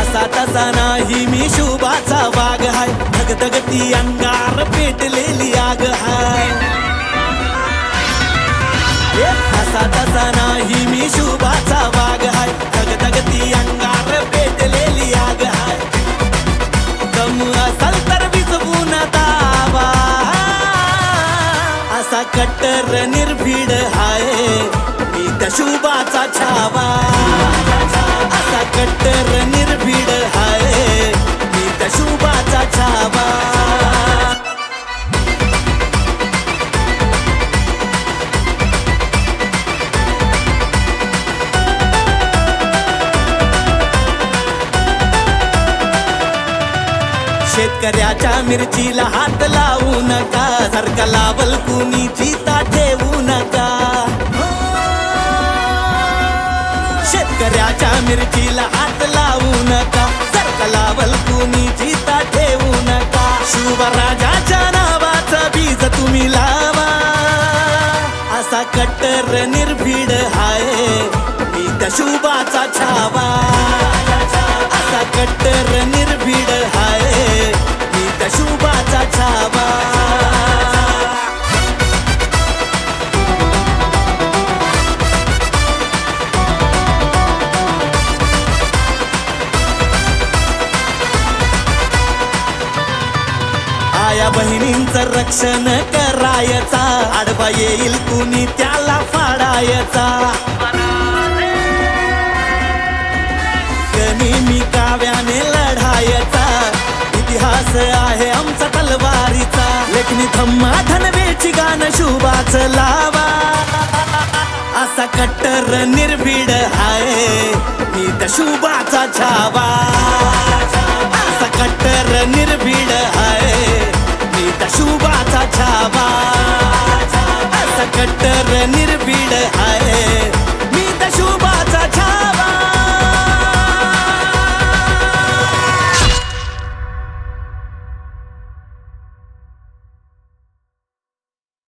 असा तसा नाही मी शुभाचा वाघ हाय. धगधगती अंगार पेटलेली आग हाय. कट्टर निर्भीड हाय. मी त्या शुभाचा छावा. शेतकऱ्याच्या मिरचीला हात लावू नका. सारखा लावल कुणी चिता ठेवू नका. शेतकऱ्याच्या मिरचीला हात लावू नका. सारखा लावल कुणी चिता ठेवू नका. शिवराजाच्या नावाचा बीज तुम्ही लावा. असा कट्टर निर्भीड हाय. मी त्या शुभाचा छावा. असा कट्टर निर्भीड आया बहिणींचं रक्षण करायचा. आडवा येईल कुणी त्याला फाडायचा. कमी मी काव्याने लढायचा. इतिहास आहे आमचा तलवारीचा. लेखनी थम्मा धनवेची गाणं शुभाच लावा. असा कट्टर निर्भीड आहे. मी त्या शुभाचा छावा. कट्टर निर्भीड आहे. मी तर शुभाचा छान